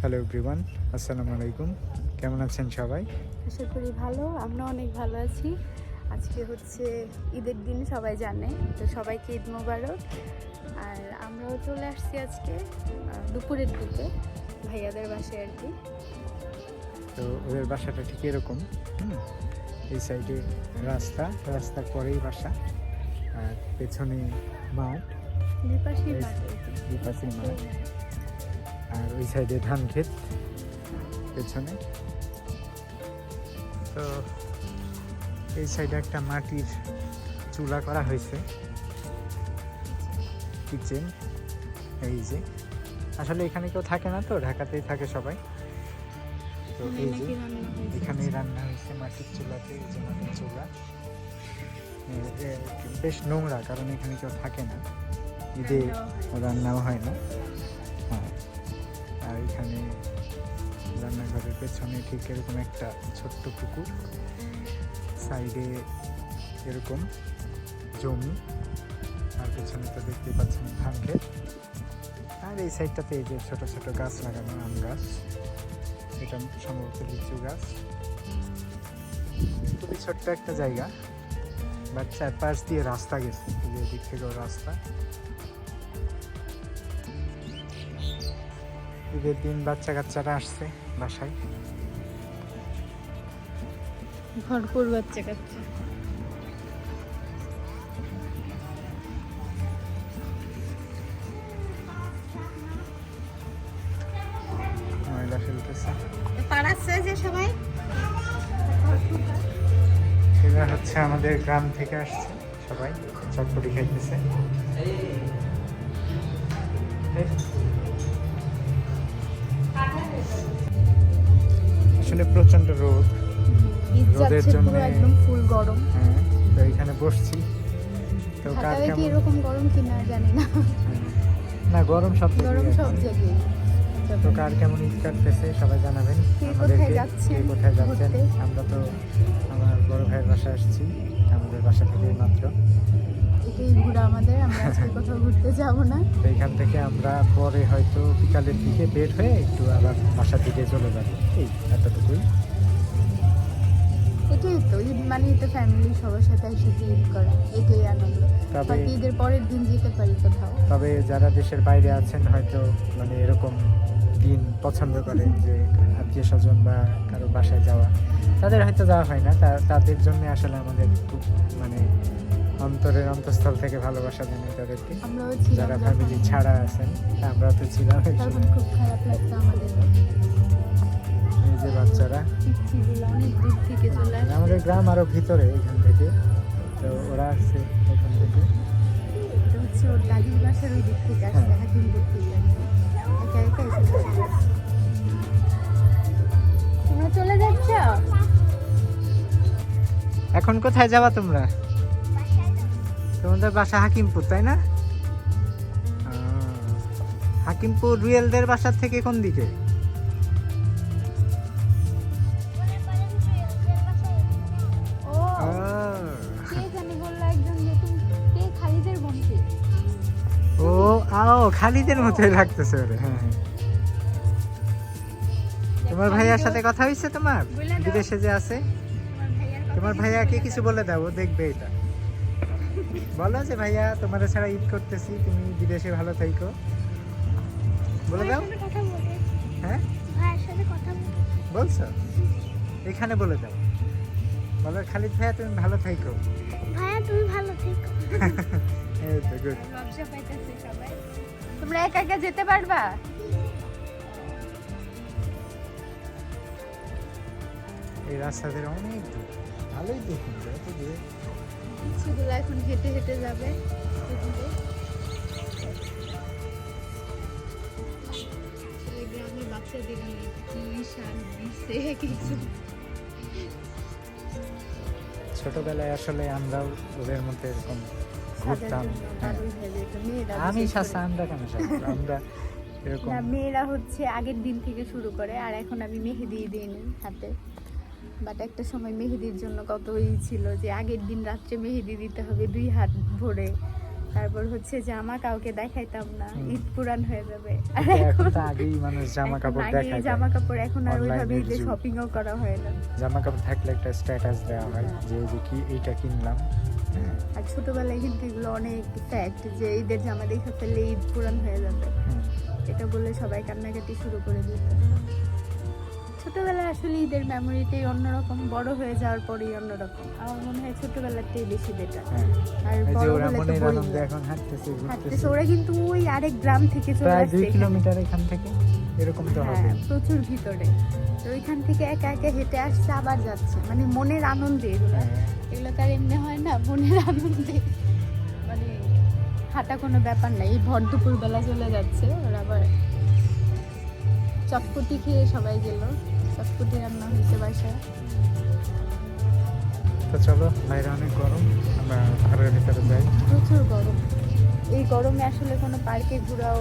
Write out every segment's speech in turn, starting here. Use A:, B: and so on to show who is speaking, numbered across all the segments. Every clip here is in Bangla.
A: হ্যালো এভরিওয়ান আসসালামু আলাইকুম কেমন আছেন সবাই?
B: আশা করি ভালো। আমরা অনেক ভালো আছি। আজকে হচ্ছে ঈদের দিন সবাই জানে। তো সবাইকে ঈদ মোবারক। আর আমরাও চলে আসছি আজকে দুপুরের দিকে ভাইয়াদের বাসায় আর কি।
A: তো ওদের বাসাটা ঠিক এরকম হুম, এই সাইডে রাস্তা রাস্তার পরেই বাসা। আর পেছনে মাঠ।
B: দুই পাশেই
A: এই-
B: মাঠ আর
A: ওই সাইডে ধান ক্ষেত পেছনে। তো এই সাইডে একটা মাটির চুলা করা হয়েছে। কিচেন এই যে। আসলে এখানে কেউ থাকে না তো ঢাকাতেই থাকে সবাই। তো এই যে
B: নাকি রান্না হয়েছে।
A: এখানেই রান্না হয়েছে মাটির চুলাতে এই যে মাটির চুলা। বেশ নোংরা কারণ এখানে কেউ থাকে না। ঈদে
B: রান্নাও হয়।
A: না। এখানে রান্নাঘরের পেছনে ঠিক এরকম একটা ছোট্ট পুকুর। সাইডে এরকম জমি। আর পেছনে তো দেখতেই পাচ্ছেন ধান ক্ষেত। আর এই সাইডটাতে এই যে ছোট ছোট গাছ লাগানো আম গাছ, এটা সম্ভবত লিচু গাছ। খুবই ছোট্ট একটা জায়গা, বাট চারপাশ দিয়ে রাস্তা গেছে, এই দিক থেকেও রাস্তা। ঈদের দিন বাচ্চা কাচ্চারা আসছে বাসায়।
B: ভরপুর বাচ্চা কাচ্চা
A: ময়লা ফেলতেছে।
B: পাড়াচ্ছে যে সবাই?
A: এরা হচ্ছে আমাদের গ্রাম থেকে আসছে সবাই চটপটি খাইতেছে। আসলে প্রচণ্ড রোদ। রোদের জন্য।
B: একদম ফুল গরম।
A: হ্যাঁ তো এখানে বসছি। তো কার কেমন?
B: এরকম গরম কিনা জানি না।
A: না গরম সব
B: গরম সব জায়গায়।
A: তো কার কেমন ঈদ কাটতেছে সবাই জানাবেন আমাদেরকে। কোথায় যাচ্ছেন? আমরা তো আমার বড় ভাইয়ের বাসায় আসছি। আমাদের বাসা থেকে মাত্র।
B: ঘোরা আমাদের আমরা আজকে কোথাও ঘুরতে যাব না।
A: এখান থেকে আমরা পরে হয়তো বিকালের দিকে বের হয়ে একটু আবার বাসার দিকে চলে যাব। এই এতটুকুই।
B: এটাই তো ঈদ মানেই তো ফ্যামিলি সবার সাথে একসাথে ঈদ করা এটাই আনন্দ।
A: তবে-
B: ঈদের পরের দিন যেতে পারি কোথাও।
A: তবে যারা দেশের বাইরে আছেন হয়তো মানে এরকম দিন পছন্দ করেন যে আত্মীয় স্বজন বা কারও বাসায় যাওয়া তাদের হয়তো যাওয়া হয় না। তাদের জন্য আসলে আমাদের খুব মানে অন্তরের অন্তঃস্থল থেকে ভালোবাসা জানাই তাদেরকে যারা ফ্যামিলি ছাড়া আছেন আমরা তো ছিলাম
B: খুব খারাপ লাগতো আমাদের।
A: এই যে বাচ্চারা।
B: অনেক দূর থেকে চলে
A: আমাদের গ্রাম আরও ভিতরে এখান থেকে। তো ওরা আসছে এখান থেকে।
B: হচ্ছে ওর দাদির বাসার ওই দিক থেকে আসছে
A: হ্যাঁ।
B: হাকিমপুর থেকে একা একা এসে তোমরা চলে যাচ্ছ?
A: এখন কোথায় যাবা তোমরা? তোমাদের বাসা হাকিমপুর তাই না? হাকিমপুর রুয়েলদের বাসার থেকে কোন দিকে?
B: ও কে কে খালিদের বোনকে?
A: ও আও খালিদের মতোই লাগতেছে ওরে হ্যাঁ হ্যাঁ। তোমার ভাইয়ার সাথে কথা হয়েছে তোমার? বিদেশে যে আছে? তোমার ভাইয়াকে কিছু বলে দাও ও দেখবে এটা। বলো যে ভাইয়া তোমার ছাড়া ঈদ করতেছি তুমি বিদেশে ভালো থাইকো বলে দাও। হ্যাঁ? বলছো? এখানে বলে দাও। বলো খালিদ ভাইয়া তুমি ভালো থাইকো
B: ভাইয়া তুমি ভালো থেকো।
A: এই তো গুড
B: লজ্জা পাইতেছে সবাই। তোমরা একা একা যেতে পারবা?
A: এই রাস্তাদের অনেক দূর। ভালোই দেখুন যত দূরে।
B: সেগুলো এখন হেঁটে হেঁটে যাবে। গ্রামের বাচ্চাদের কি শান দিছে কিছু।
A: ছোটবেলায় আসলে আমরাও ওদের মধ্যে এরকম ঘুরতাম হ্যাঁ। আমি শাসা আমরা কেন আমরা এরকম
B: মেয়েরা হচ্ছে আগের দিন থেকে শুরু করে আর এখন আমি মেহেদি দিই হাতে। বাট একটা সময় মেহেদির জন্য কত ই ছিল যে আগের দিন রাত্রে মেহেদি দিতে হবে দুই হাত ভরে। তারপর হচ্ছে জামা কাউকে দেখাইতাম না ঈদ পুরান হয়ে যাবে। আর
A: এখন
B: এখন
A: তো আগেই মানুষ জামা কাপড় দেখায়
B: জামা কাপড় এখন আর ওইভাবে ঈদে। শপিংও করা হয় না।
A: জামা কাপড় থাকলে একটা স্ট্যাটাস দেওয়া হয়। যে যে কি এইটা কিনলাম।
B: আর ছোটবেলায় কিন্তু এগুলো অনেক ফ্যাক্ট যে ঈদের জামা দেখে ফেললে ঈদ পুরান হয়ে যাবে। এটা বলে সবাই কান্নাকাটি শুরু করে দিত। ছোটবেলায় আসলে ঈদের মেমোরিটাই অন্যরকম বড় হয়ে যাওয়ার পরেই অন্যরকম। আমার মনে হয় ছোটবেলাতেই বেশি বেটার
A: হ্যাঁ।
B: আর বড় হলে তো।
A: এখন হাঁটতেছে
B: হাঁটতেছে। ওরা কিন্তু ওই আরেক গ্রাম থেকে চলে আসছে
A: দুই কিলোমিটার এখান থেকে। এরকম তো হবে।
B: হ্যাঁ প্রচুর ভিতরে। তো ওইখান থেকে একা একা হেঁটে আসছে আবার যাচ্ছে। মানে মনের আনন্দে এগুলো।
A: হ্যাঁ।
B: এগুলো তার এমনি হয় না মনের আনন্দে। মানে হাঁটা কোনো ব্যাপার নাই। এই ভর দুপুর বেলা চলে যাচ্ছে ওরা আবার চটপটি খেয়ে সবাই গেল। চটপটি রান্না হয়েছে বাসায়।
A: তো চলো বাইরে অনেক গরম আমরা ঘরের ভিতরে যাই।
B: প্রচুর গরম। এই গরমে আসলে কোনো পার্কে ঘোরাও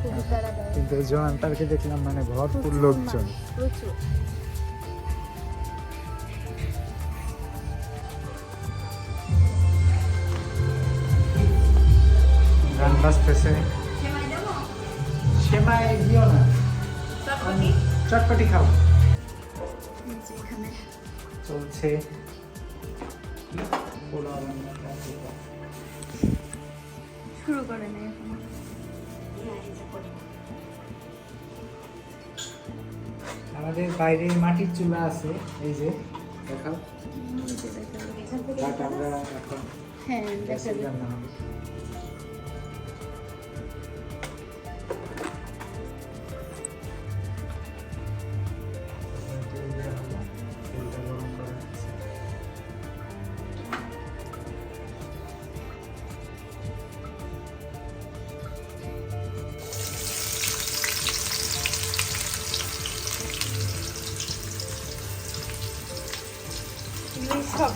B: খুবই তারা
A: কিন্তু জোয়ান পার্কে দেখলাম মানে ভরপুর লোকজন।
B: প্রচুর।
A: গান বাজতেছে। সেমাই দিও না। চটপটি খাও
B: এখানে
A: চলছে।
B: শুরু করে নাই
A: আমাদের বাইরে মাটির চুলা আছে এই যে দেখাও। আমরা এখন
B: হ্যাঁ দেখা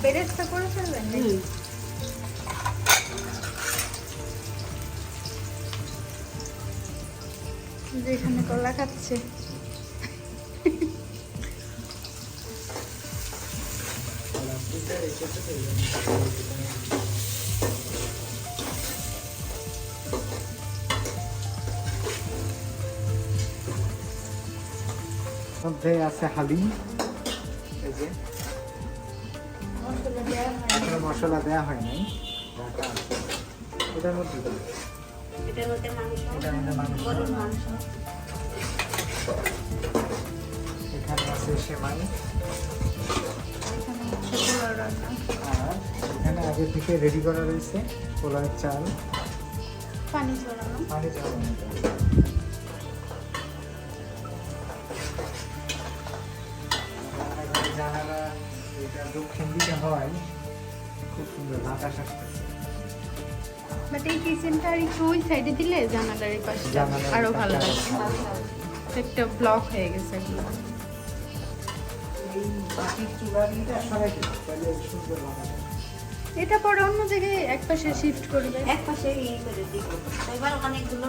B: বেরেস্তা করে ফেলবেন নাকি? যে এখানে কলা খাচ্ছে।
A: মধ্যে আছে হালিম। এখনও
B: মশলা দেওয়া হয়
A: নাই এটার মধ্যে?
C: এটার মধ্যে মাংস। গরুর মাংস।
A: এখানে আছে সেমাই। আর এখানে আগে থেকে রেডি করা রয়েছে পোলার চাল।
B: পানি ঝরানো
A: পানি ঝরানো জানালা এটা দক্ষিণ দিকে হয়। খুব সুন্দর বাতাস আসতেছে।
B: বাট এই কিচেনটা আর একটু ওই সাইডে দিলে জানালার এই পাশটা
A: আরও
B: ভালো লাগবে একটা ব্লক হয়ে গেছে
A: চুলার এটা
B: পরে অন্য জায়গায় এক পাশে শিফট করবে
C: এক পাশে ইয়ে করে দিব এবার অনেকগুলো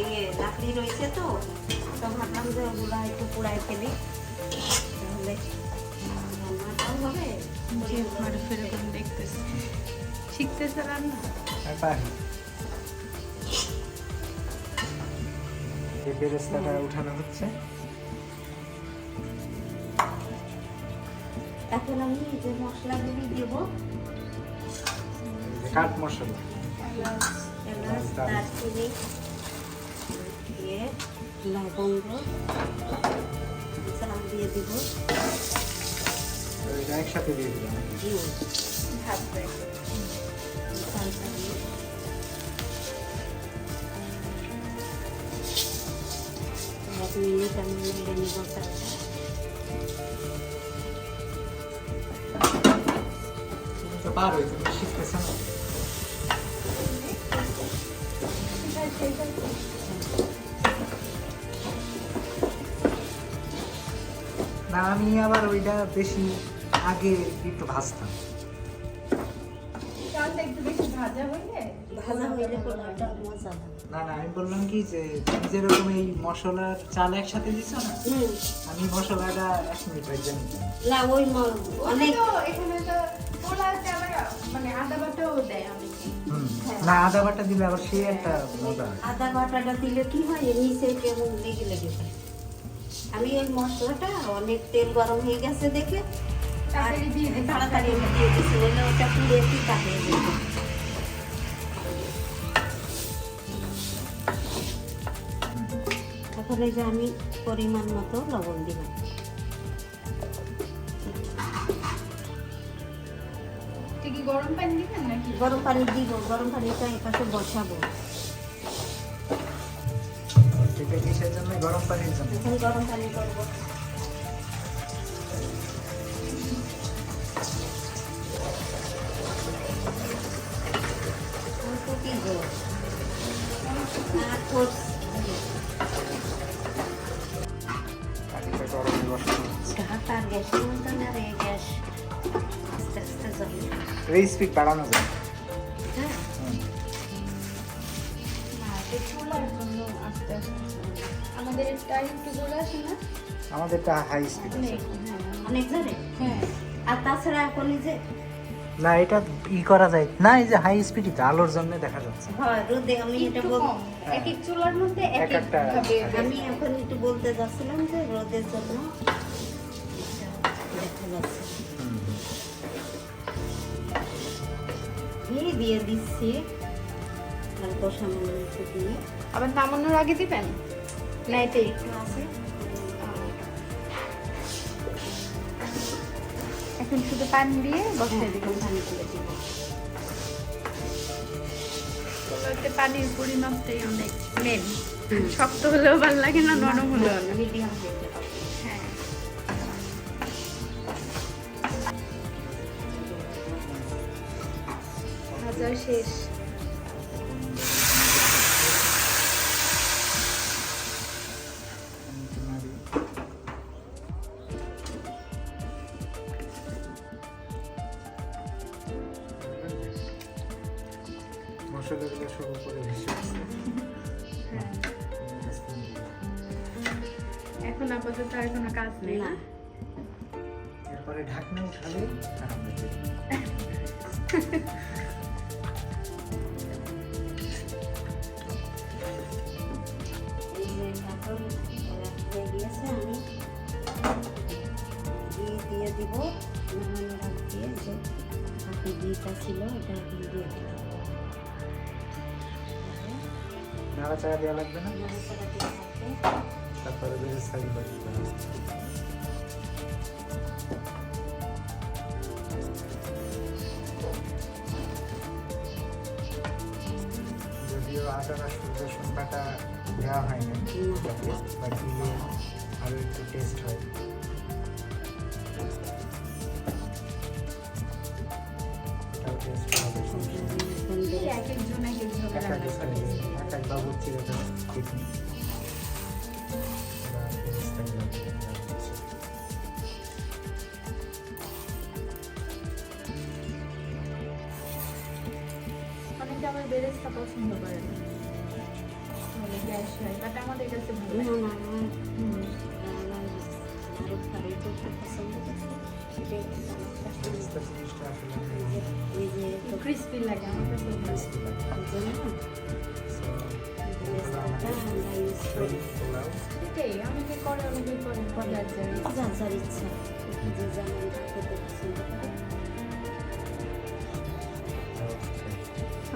C: ইয়ে লাকড়ি রয়েছে তো তো ভাবলাম যে ওগুলো একটু পুড়াই ফেলি। তাহলে হবে
B: যে মারুফ এরকম দেখতেছে শিখতেছে রান্না
A: এই বেরেস্তাটা উঠানো হচ্ছে
C: এখন আমি যে মশলাগুলি দেবো
A: এই মশলা
C: এলাচ দারচিনি দিয়ে লবঙ্গ চাল দিয়ে দিব।
A: এটা একসাথে দিয়ে দিলাম। পারোই তুমি শিখতেছ না আমি আবার ওইটা বেশি আগে একটু ভাজতাম। না না আমি বললাম কি যে তুমি যেরকম এই মশলার চাল একসাথে দিছো না আমি মশলাটা এক মিনিট ভেজে নিতাম
C: না ওই অনেক
B: অনেক এখানে তো মানে আদা বাটাও দেয়।
C: হ্যাঁ।
A: না আদা বাটা দিলে আবার সেই একটা মজা
C: আদা বাটাটা দিলে কি হয় নিচে কেমন লেগে লেগে। আমি ওই মশলাটা অনেক তেল গরম হয়ে গেছে দেখে
B: তাড়াতাড়ি দিয়ে
C: দিচ্ছি ওটা পুড়ে কাটিয়ে এখন এই যে আমি পরিমাণ মতো লবণ দিলাম।
B: গরম পানি দিবেন নাকি?
C: গরম পানি দিব গরম পানিটা এপাশে বসাবো।
A: গরম
C: এখন গরম পানি করব।
A: বসানো হচ্ছে।
C: ঢাকা আর এই গ্যাস আস্তে আস্তে জ্বলে।
A: এই স্পিড বাড়ানো যায়।
C: হ্যাঁ।
B: না আমাদের না?
A: আমাদেরটা হাই স্পিড আছে।
B: অনেক
C: অনেক
B: হ্যাঁ
C: আর তাছাড়া এখন যে
A: না এটা ই করা যায়। না এই যে হাই স্পিড আলোর জন্য দেখা যাচ্ছে।
C: হ্যাঁ রোদে আমি এটা বল
B: এক এক চুলার মধ্যে এক
A: এক
B: এক
A: একটা-
C: আমি এখন একটু বলতে যাচ্ছিলাম যে রোদের জন্য। এটা। ঘি দিয়ে দিচ্ছি। সামান্য একটু দিয়ে।
B: আবার নামানোর আগে দিবেন? না এটাই
C: একটু আছে।
B: এখন শুধু পানি দিয়ে বসিয়ে দিবেন
C: পানি তুলে দিব।
B: পানির পরিমাপটাই অনেক মেন শক্ত হলেও ভালো লাগে না নরম হলেও
C: মিডিয়াম
B: হ্যাঁ। ভাজা শেষ।
A: মশলাগুলো শুরু করে
B: হ্যাঁ। এখন আপাতত আর কোনো কাজ নেই
C: না।
B: না
A: এরপরে ঢাকনা উঠালে
C: হয়ে গিয়েছে আমি ঘি দিয়ে দিব। দিয়ে যে বাকি ঘিটা ছিল এটা এখন দিয়ে দিব
A: নাড়াচাড়া দেওয়া লাগবে না? তারপরে বাড়ি যদিও আদা রসুন রসুন দেওয়া হয় না বাট দিলে আরও একটু টেস্ট হয়।
B: এক একজন এক
A: এক একটা এই স্টাইলে
B: অনেকে আবার বেরেস্তা পছন্দ করে না গ্যাস হয় বাট আমাদের কাছে ভালো
C: না
B: লাগে
C: আমার কাছে
B: ক্রিস্পি লাগে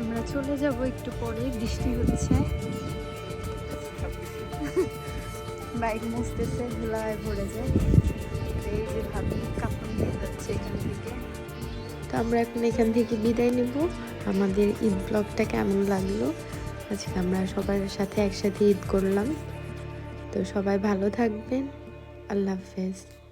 B: আমরা চলে যাব একটু পরে, বৃষ্টি হচ্ছে। বাইক মুছতেছে, ধুলায় ভরে যায়। এই যে ভাবি, কাপড় নিয়ে যাচ্ছে এখান থেকে।
D: তো আমরা এখন এখান থেকে বিদায় নেব। আমাদের ঈদ ব্লগটা কেমন লাগল? আজকে আমরা সবার সাথে একসাথে ঈদ করলাম। তো সবাই ভালো থাকবেন। আল্লাহ হাফেজ।